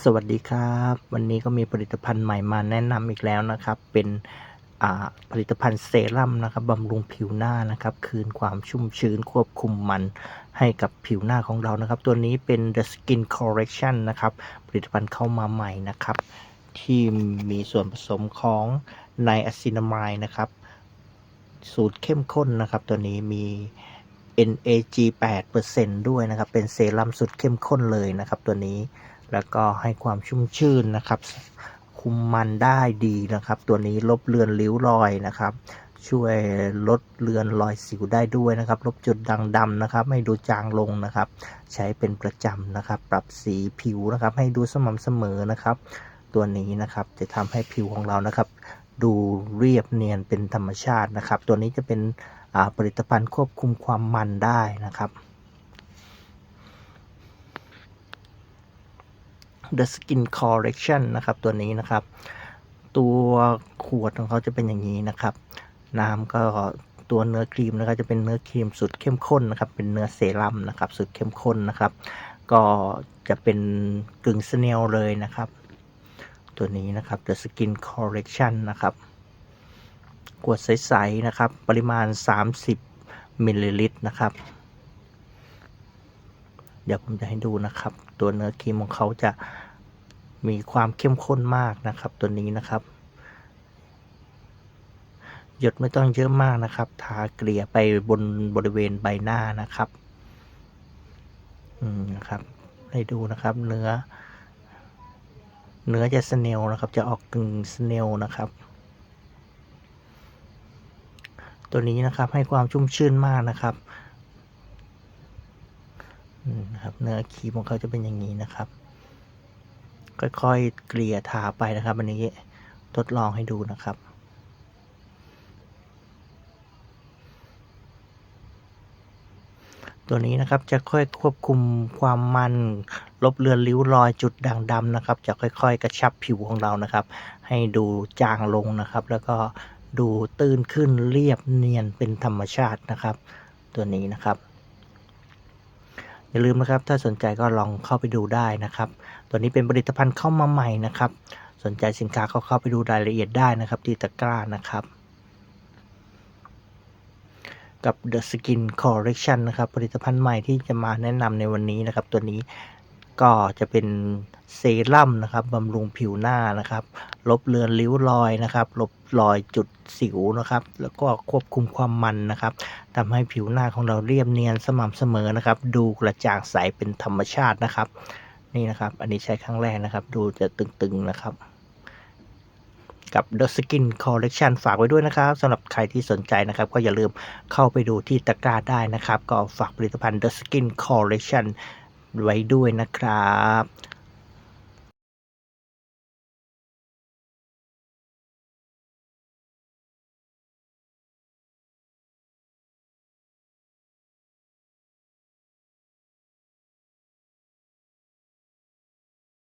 สวัสดีครับ วันนี้ก็มีผลิตภัณฑ์ใหม่มาแนะนำอีกแล้วนะครับ เป็นผลิตภัณฑ์เซรั่มนะครับบำรุงผิวหน้านะครับ คืนความชุ่มชื้นควบคุมมันให้กับผิวหน้าของเรานะครับ ตัวนี้เป็น The Skin Correction นะครับ ผลิตภัณฑ์เข้ามาใหม่นะครับ ที่มีส่วนผสมของไนอะซินามายนะครับ สูตรเข้มข้นนะครับ ตัวนี้มี NAG 8%ด้วยนะครับ เป็นเซรั่มสุดเข้มข้นเลยนะครับ ตัวนี้ แล้วก็ให้ความชุ่มชื่นนะครับ คุมมันได้ดีนะครับ ตัวนี้ลบเลือนริ้วรอยนะครับ ช่วยลดเลือนรอยสิวได้ด้วยนะครับ ลบจุดด่างดำนะครับ ให้ดูจางลงนะครับ ใช้เป็นประจำนะครับ ปรับสีผิวนะครับ ให้ดูสม่ำเสมอนะครับ ตัวนี้นะครับจะทำให้ผิวของเรานะครับ ดูเรียบเนียนเป็นธรรมชาตินะครับ ตัวนี้จะเป็นอ่าผลิตภัณฑ์ควบคุมความมันได้นะครับ The Skin Correction นะครับ ตัวนี้นะครับ ตัวขวดของเขาจะเป็นอย่างนี้นะครับ น้ำก็ตัวเนื้อครีมนะครับจะเป็นเนื้อครีมสุดเข้มข้นนะครับ เป็นเนื้อเซรั่มนะครับ สุดเข้มข้นนะครับ ก็จะเป็นกึ่งสเนลเลยนะครับ ตัวนี้นะครับ The Skin Correction นะครับขวดใสๆนะครับ ปริมาณ 30มิลลิลิตรนะครับ เดี๋ยวผมจะให้ดูนะครับ ตัวเนื้อครีมของเขาจะมีความเข้มข้นมากนะครับ ตัวนี้นะครับ หยดไม่ต้องเยอะมากนะครับ ทาเกลี่ยไปบนบริเวณใบหน้านะครับ อืมนะครับ ให้ดูนะครับ เนื้อ เนื้อจะสเนลนะครับ จะออกกึ่งสเนลนะครับตัวนี้นะครับให้ความชุ่มชื่นมากนะครับ นะครับเนื้อครีมของเขาจะเป็นอย่างนี้นะครับ ค่อยๆเกลี่ยทาไปนะครับอันนี้ทดลองให้ดูนะครับตัวนี้นะครับจะค่อยควบคุมความมันลบเลือนริ้วรอยจุดด่างดำนะครับ จะค่อยๆ กระชับผิวของเรานะครับ ให้ดูจางลงนะครับ แล้วก็ดูตื้นขึ้นเรียบเนียนเป็นธรรมชาตินะครับ ตัวนี้นะครับ อย่าลืมนะครับ ถ้าสนใจก็ลองเข้าไปดูได้นะครับ ตัวนี้เป็นผลิตภัณฑ์เข้ามาใหม่นะครับ สนใจสินค้าก็เข้าไปดูรายละเอียดได้นะครับ ที่ตะกร้านะครับ กับ The Skin Correction นะครับ ผลิตภัณฑ์ใหม่ที่จะมาแนะนำในวันนี้นะครับ ตัวนี้ก็จะเป็นเซรั่มนะครับบำรุงผิวหน้านะครับ ลบเลือนริ้วรอยนะครับ ลบรอยจุดสิวนะครับ แล้วก็ควบคุมความมันนะครับทำให้ผิวหน้าของเราเรียบเนียนสม่ำเสมอนะครับ ดูกระจ่างใสเป็นธรรมชาตินะครับ นี่นะครับ อันนี้ใช้ครั้งแรกนะครับ ดูจะตึงๆนะครับกับ The Skin Collection ฝากไว้ด้วยนะครับสำหรับใครที่สนใจนะครับ ก็อย่าลืมเข้าไปดูที่ตะกร้าได้นะครับ ก็ฝากผลิตภัณฑ์ The Skin Collection ไว้ด้วยนะครับ